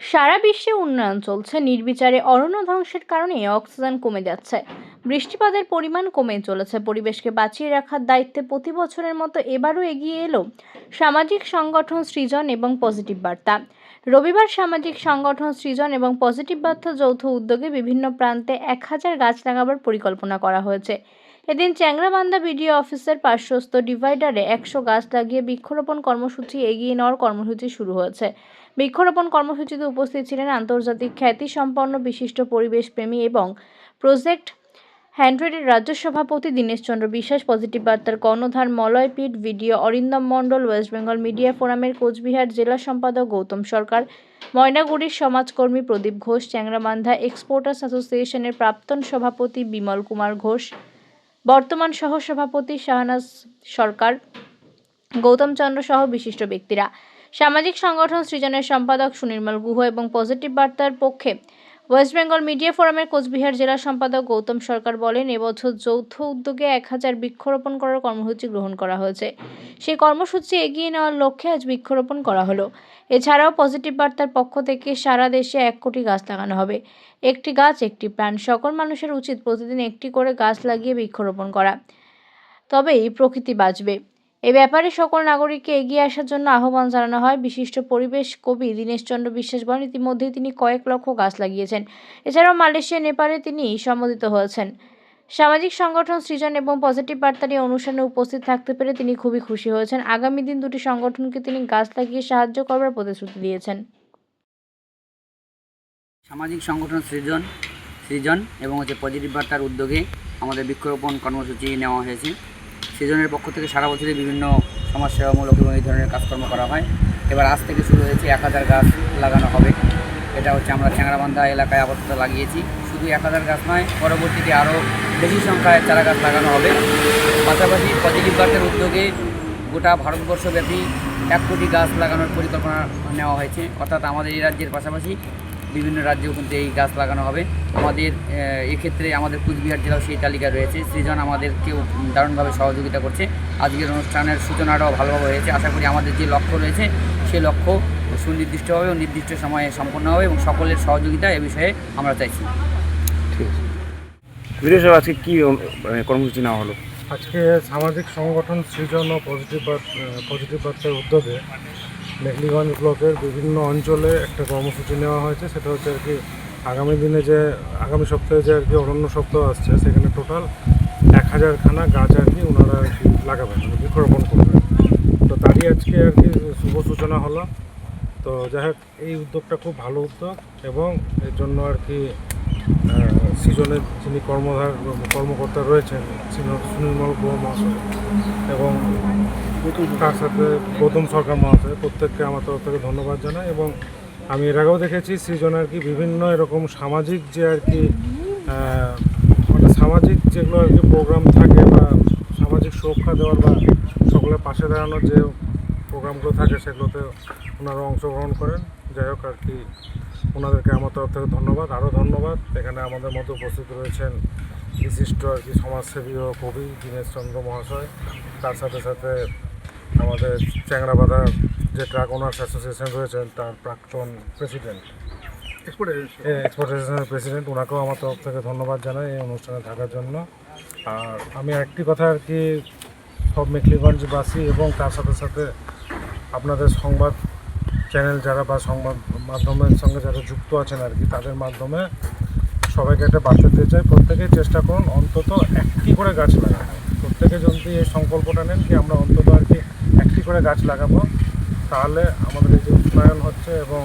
সারা বিশ্বে উন্নয়ন চলছে। নির্বিচারে অরণ্য ধ্বংসের কারণে অক্সিজেন কমে যাচ্ছে। বৃষ্টিপাতের পরিমাণ কমে চলেছে। পরিবেশকে বাঁচিয়ে রাখার দায়িত্বে প্রতি বছরের মতো এবারও এগিয়ে এলো সামাজিক সংগঠন সৃজন এবং পজিটিভ বার্তা। রবিবার সামাজিক সংগঠন সৃজন এবং পজিটিভ বার্তা যৌথ উদ্যোগে বিভিন্ন প্রান্তে এক হাজার গাছ লাগাবার পরিকল্পনা করা হয়েছে। এদিন চ্যাংরাবান্ধা বিডিও অফিসের পার্শ্বস্থ ডিভাইডারে একশো গাছ লাগিয়ে বৃক্ষরোপণ কর্মসূচি এগিয়ে নেওয়ার কর্মসূচি শুরু হয়েছে। বৃক্ষরোপণ কর্মসূচিতে উপস্থিত ছিলেন আন্তর্জাতিক খ্যাতিসম্পন্ন বিশিষ্ট পরিবেশপ্রেমী এবং প্রজেক্ট হ্যান্ড্রেডের রাজ্য সভাপতি দীনেশ চন্দ্র বিশ্বাস, পজিটিভ বার্তার কর্ণধার মলয় পিট video Arindam Mondal, west Bengal media ফোরামের কোচবিহার জেলা সম্পাদক গৌতম সরকার, ময়নাগুড়ির সমাজকর্মী প্রদীপ ঘোষ, চ্যাংরামান্ধা এক্সপোর্টার্স অ্যাসোসিয়েশনের প্রাক্তন সভাপতি বিমল কুমার ঘোষ, বর্তমান সহসভাপতি শাহনাজ সরকার, গৌতম চন্দ্র সহ বিশিষ্ট ব্যক্তিরা। সামাজিক সংগঠন সৃজনের সম্পাদক সুনির্মল গুহ এবং পজিটিভ বার্তার পক্ষে ওয়েস্ট বেঙ্গল মিডিয়া ফোরামের কোচবিহার জেলা সম্পাদক গৌতম সরকার বলেন, এবছর যৌথ উদ্যোগে এক হাজার বৃক্ষরোপণ করার কর্মসূচি গ্রহণ করা হয়েছে। সেই কর্মসূচি এগিয়ে নেওয়ার লক্ষ্যে আজ বৃক্ষরোপণ করা হলো। এছাড়াও পজিটিভ বার্তার পক্ষ থেকে সারা দেশে এক কোটি গাছ লাগানো হবে। একটি গাছ, একটি প্রাণ, সকল মানুষের উচিত প্রতিদিন একটি করে গাছ লাগিয়ে বৃক্ষরোপণ করা। তবেই প্রকৃতি বাঁচবে। এ ব্যাপারে সকল নাগরিককে এগিয়ে আসার জন্য আহ্বান জানানো হয়। বিশিষ্ট পরিবেশ কবি দীনেশচন্দ্র বিশ্বাস বলেন ইতিমধ্যেই তিনি কয়েক লক্ষ গাছ লাগিয়েছেন। এছাড়াও মালয়েশিয়া নেপালে তিনি সম্বোধিত হয়েছেন। সামাজিক সংগঠন সৃজন এবং পজিটিভ বার্তার এই অনুষ্ঠানে উপস্থিত থাকতে পেরে তিনি খুবই খুশি হয়েছেন। আগামী দিন দুটি সংগঠনকে তিনি গাছ লাগিয়ে সাহায্য করবার প্রতিশ্রুতি দিয়েছেন। সামাজিক সংগঠন সৃজন সৃজন এবং হচ্ছে পজিটিভ বার্তার উদ্যোগে আমাদের বৃক্ষরোপণ কর্মসূচি নেওয়া হয়েছে। সৃজনের পক্ষ থেকে সারা বছরই বিভিন্ন সমাজসেবামূলক এবং এই ধরনের কাজকর্ম করা হয়। এবার আজ থেকে শুরু হয়েছে এক হাজার গাছ লাগানো হবে। এটা হচ্ছে আমরা চ্যাংরাবান্ধা এলাকায় আপাতত লাগিয়েছি। শুধু এক হাজার গাছ নয়, পরবর্তীতে আরও বেশি সংখ্যায় চারা গাছ লাগানো হবে। পাশাপাশি পজিটিভ বার্তার উদ্যোগে গোটা ভারতবর্ষব্যাপী এক কোটি গাছ লাগানোর পরিকল্পনা নেওয়া হয়েছে। অর্থাৎ আমাদের এই রাজ্যের পাশাপাশি বিভিন্ন রাজ্যেও কিন্তু এই গাছ লাগানো হবে। আমাদের এক্ষেত্রে আমাদের কুচবিহার জেলাও সেই তালিকা রয়েছে। সৃজন আমাদেরকেও দারুণভাবে সহযোগিতা করছে। আজকের অনুষ্ঠানের সূচনাটাও ভালোভাবে হয়েছে। আশা করি আমাদের যে লক্ষ্য রয়েছে সেই লক্ষ্য সুনির্দিষ্টভাবে ও নির্দিষ্ট সময়ে সম্পন্ন হবে এবং সকলের সহযোগিতা এ বিষয়ে আমরা চাইছি। ঠিক আছে। বিদেশ আজকে কি মানে কর্মসূচি নেওয়া হলো? আজকে সামাজিক সংগঠন সৃজন ও পজিটিভ পজিটিভ বার্তার উদ্যোগে মেঘলিগঞ্জ ব্লকের বিভিন্ন অঞ্চলে একটা কর্মসূচি নেওয়া হয়েছে। সেটা হচ্ছে আর কি আগামী দিনে যে, আগামী সপ্তাহে যে আর কি অরণ্য সপ্তাহ আসছে, সেখানে টোটাল এক হাজারখানা গাছ আর কি ওনারা আর কি লাগাবেন মানে বৃক্ষরোপণ করবেন। তো তারই আজকে আর কি শুভ সূচনা হলো। তো যাই হোক, এই উদ্যোগটা খুব ভালো উদ্যোগ এবং এর জন্য আর কি সৃজনের যিনি কর্মধার, কর্মকর্তা রয়েছেন সুনির্মল গুহ মহাশয় এবং তার সাথে গৌতম সরকার মহাশয় প্রত্যেককে আমার তরফ থেকে ধন্যবাদ জানাই এবং আমি এর আগেও দেখেছি সৃজন আর কি বিভিন্ন এরকম সামাজিক যে আর কি মানে সামাজিক যেগুলো আর কি প্রোগ্রাম থাকে বা সামাজিক সুরক্ষা দেওয়ার বা সকলের পাশে দাঁড়ানোর যে প্রোগ্রামগুলো থাকে সেগুলোতে ওনারা অংশগ্রহণ করেন। যাই হোক আর কি, ওনাদেরকে আমার তরফ থেকে ধন্যবাদ। আরও ধন্যবাদ। এখানে আমাদের মধ্যে উপস্থিত রয়েছেন বিশিষ্ট আর কি সমাজসেবী ও কবি দীনেশচন্দ্র মহাশয়। তার সাথে সাথে আমাদের চ্যাংরাবাধা যে ট্রাক ওনার্স অ্যাসোসিয়েশন রয়েছেন তার প্রাক্তন প্রেসিডেন্ট। Export এক্সপোর্টেশনের president. ওনাকেও আমার তরফ থেকে ধন্যবাদ জানাই এই অনুষ্ঠানে থাকার জন্য। আর আমি একটি কথা আর কি সব মেখলিগঞ্জবাসী এবং তার সাথে সাথে আপনাদের সংবাদ চ্যানেল যারা বা সংবাদ মাধ্যমের সঙ্গে যারা যুক্ত আছেন আর কি তাদের মাধ্যমে সবাইকে একটা বার্তা দিতে চাই। প্রত্যেকেই চেষ্টা করুন অন্তত একটি করে গাছ লাগানো প্রত্যেকে যদি এই সংকল্পটা নেন কি আমরা অন্তত আর কি একটি করে গাছ লাগাবো, তাহলে আমাদের এই যে উষ্ণায়ন হচ্ছে এবং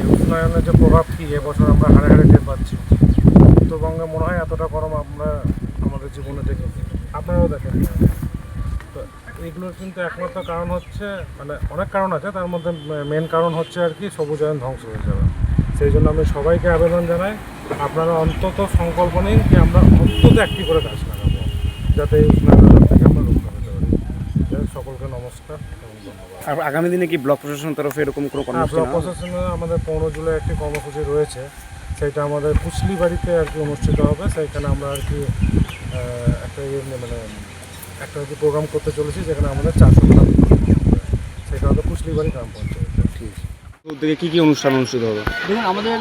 এই উষ্ণায়নের যে প্রভাব কী, এবছর আমরা হারে হারে টের পাচ্ছি। উত্তরবঙ্গে মনে হয় এতটা গরম আমরা আমাদের জীবনে দেখেছি আপনারাও দেখেন। তো এগুলোর কিন্তু একমাত্র কারণ হচ্ছে মানে অনেক কারণ আছে, তার মধ্যে মেন কারণ হচ্ছে আর কি সবুজায়ন ধ্বংস হয়ে যাবে সেই জন্য আমি সবাইকে আবেদন জানাই, আপনারা অন্তত সংকল্প নিন যে আমরা অন্তত একটি করে গাছ লাগাবো, যাতে এই উষ্ণায়নের থেকে আমরা রক্ষা পেতে পারি যাই হোক, সকলকে নমস্কার। আর আগামী দিনে কি ব্লক প্রশাসনের তরফে এরকম কোনো হ্যাঁ কর্মসূচি ব্লক প্রশাসনে আমাদের পনেরো জুলাই একটি কর্মসূচি রয়েছে। সেটা আমাদের কুচলি বাড়িতে আর কি অনুষ্ঠিত হবে। সেইখানে আমরা আর কি একটা ইয়ে মানে একটা আর কি প্রোগ্রাম করতে চলেছি যেখানে আমাদের চারশো গ্রাম সেটা হবে কুচলি বাড়ি গ্রাম পঞ্চায়েত। ঠিক। উদ্যোগে কি কি অনুষ্ঠান অনুষ্ঠিত হবে? দেখুন আমাদের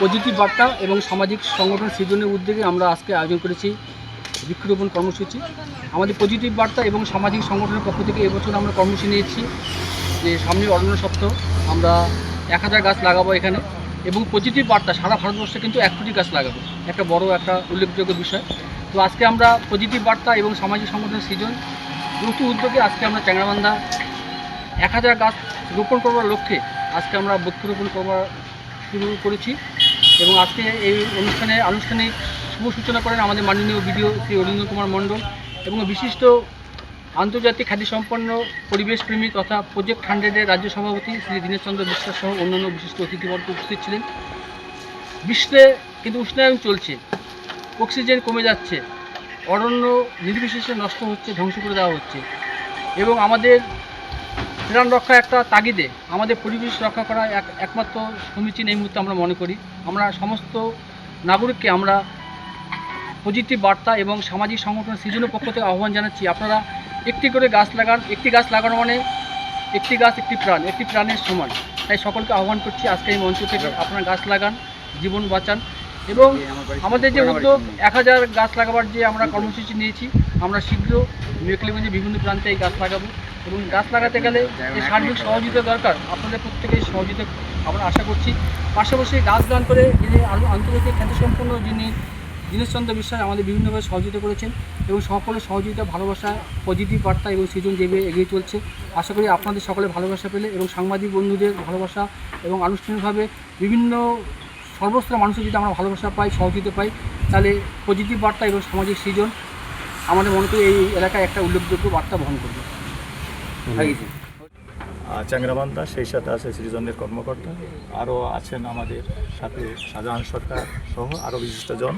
পজিটিভ বার্তা এবং সামাজিক সংগঠন সৃজনের উদ্যোগে আমরা আজকে আয়োজন করেছি বৃক্ষরোপণ কর্মসূচি। আমাদের পজিটিভ বার্তা এবং সামাজিক সংগঠনের পক্ষ থেকে এবছর আমরা কর্মসূচি নিয়েছি যে সামনে অরণ্য সপ্তাহ, আমরা এক হাজার গাছ লাগাবো এখানে এবং পজিটিভ বার্তা, সারা ভারতবর্ষে কিন্তু এক কোটি গাছ লাগাবো। একটা বড়, একটা উল্লেখযোগ্য বিষয়। তো আজকে আমরা পজিটিভ বার্তা এবং সামাজিক সংগঠনের সৃজন যৌথ উদ্যোগে আজকে আমরা চ্যাংরাবান্ধা এক হাজার গাছ রোপণ করবার লক্ষ্যে আজকে আমরা বৃক্ষরোপণ করবার শুরু করেছি এবং আজকে এই অনুষ্ঠানে আনুষ্ঠানিক শুভ সূচনা করেন আমাদের মাননীয় বিডিও শ্রী অরিন্দ কুমার মণ্ডল এবং বিশিষ্ট আন্তর্জাতিক খ্যাতিসম্পন্ন পরিবেশপ্রেমী তথা প্রজেক্ট হান্ড্রেডের রাজ্য সভাপতি শ্রী দীনেশচন্দ্র বিশ্বাস সহ অন্যান্য বিশিষ্ট অতিথিবর্গ উপস্থিত ছিলেন। বিশ্বে কিন্তু উষ্ণায়ন চলছে, অক্সিজেন কমে যাচ্ছে, অরণ্য নির্বিশেষে নষ্ট হচ্ছে, ধ্বংস করে দেওয়া হচ্ছে এবং আমাদের প্রাণ রক্ষা একটা তাগিদে, আমাদের পরিবেশ রক্ষা করা এক একমাত্র সমীচীন এই মুহূর্তে আমরা মনে করি। আমরা সমস্ত নাগরিককে আমরা পজিটিভ বার্তা এবং সামাজিক সংগঠন সৃজনের পক্ষ থেকে আহ্বান জানাচ্ছি। আপনারা একটি করে গাছ লাগান, একটি গাছ লাগানো মানে একটি গাছ, একটি প্রাণ, একটি প্রাণের সমান। তাই সকলকে আহ্বান করছি, আজকে এই মঞ্চ থেকে আপনারা গাছ লাগান, জীবন বাঁচান এবং আমাদের যে উদ্যোগ, এক হাজার গাছ লাগাবার যে আমরা কর্মসূচি নিয়েছি, আমরা শীঘ্র মেকলিগঞ্জে বিভিন্ন প্রান্তে এই গাছ লাগাবো এবং গাছ লাগাতে গেলে যে সার্বিক সহযোগিতা দরকার। আপনাদের প্রত্যেকেই সহযোগিতা আমরা আশা করছি। পাশাপাশি গাছ দান করে যিনি আন্তর্জাতিক খ্যাতিসম্পন্ন যিনি দীনেশচন্দ্র বিশ্বাস আমাদের বিভিন্নভাবে সহযোগিতা করেছেন এবং সকলের সহযোগিতা ভালোবাসা পজিটিভ বার্তা এবং সৃজন যেভাবে এগিয়ে চলছে। আশা করি আপনাদের সকলে ভালোবাসা পেলে এবং সাংবাদিক বন্ধুদের ভালোবাসা এবং আনুষ্ঠানিকভাবে বিভিন্ন সর্বস্তরের মানুষের যদি আমরা ভালোবাসা পাই সহযোগিতা পাই তাহলে পজিটিভ বার্তা এবং সামাজিক সৃজন আমাদের মনে করি এই এলাকায় একটা উল্লেখযোগ্য বার্তা বহন করবে। চ্যাংরাবান্ধা, সেই সাথে আছে সৃজনের কর্মকর্তা। আরও আছেন আমাদের সাথে শাহজাহান সরকার সহ আরও বিশিষ্টজন।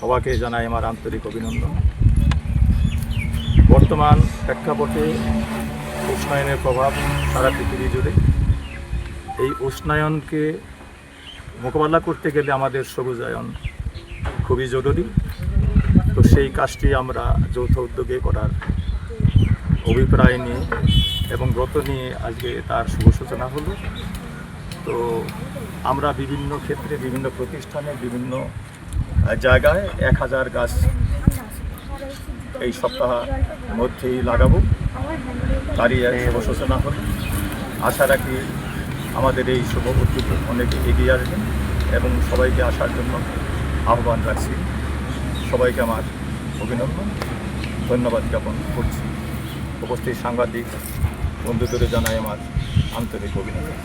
সবাইকে জানাই আমার আন্তরিক অভিনন্দন। বর্তমান প্রেক্ষাপটে উষ্ণায়নের প্রভাব সারা পৃথিবী জুড়ে। এই উষ্ণায়নকে মোকাবেলা করতে গেলে আমাদের সবুজায়ন খুবই জরুরি। তো সেই কাজটি আমরা যৌথ উদ্যোগে করার অভিপ্রায় নিয়ে এবং ব্রত নিয়ে আজকে তার শুভ সূচনা হলো। তো আমরা বিভিন্ন ক্ষেত্রে, বিভিন্ন প্রতিষ্ঠানে, বিভিন্ন জায়গায় এক হাজার গাছ এই সপ্তাহ মধ্যেই লাগাবো। তারই এক শুভ সূচনা হলো। আশা রাখি আমাদের এই শুভ উদ্যোগ অনেকে এগিয়ে আসবেন এবং সবাইকে আসার জন্য আহ্বান রাখছি। সবাইকে আমার অভিনন্দন। ধন্যবাদ জ্ঞাপন করছি। উপস্থিত সাংবাদিক বন্ধুদের জানাই আমার আন্তরিক অভিনন্দন।